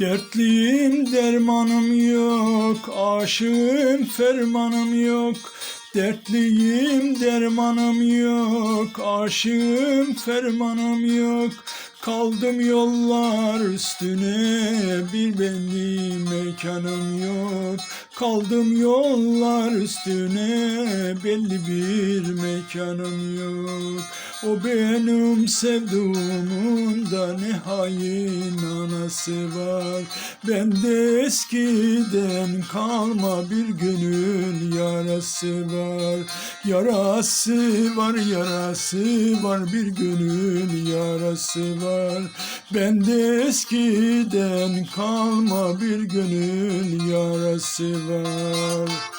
Dertliyim dermanım yok, aşığım fermanım yok. Dertliyim dermanım yok, aşığım fermanım yok. Kaldım yollar üstüne, bir benim mekanım yok. Kaldım yollar üstüne, belli bir mekanım yok. O benim sevduğumun da ne hain anası var. Bende eskiden kalma bir gönül yarası var. Yarası var, yarası var, bir gönül yarası var. Bende eskiden kalma bir gönül yarası var.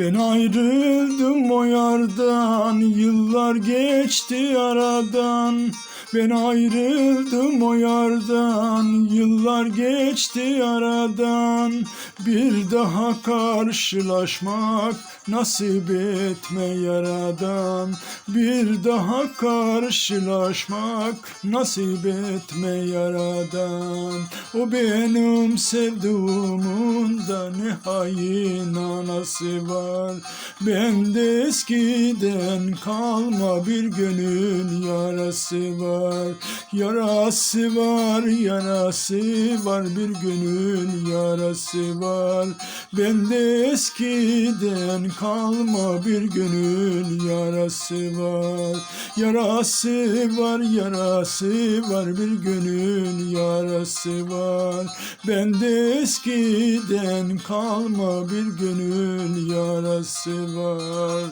Ben ayrıldım o yardan, yıllar geçti aradan. Ben ayrıldım o yardan, yıllar geçti aradan. Bir daha karşılaşmak nasip etme yaradan. Bir daha karşılaşmak nasip etme yaradan. O benim sevduğumun da ne hain anası var. Bende eskiden kalma bir gönül yarası var. Yarası var, yarası var, bir gönül yarası var. Bende eskiden kalma bir gönül yarası var. Yarası var, yarası var, bir gönül yarası var. Bende eskiden kalma bir gönül yarası var.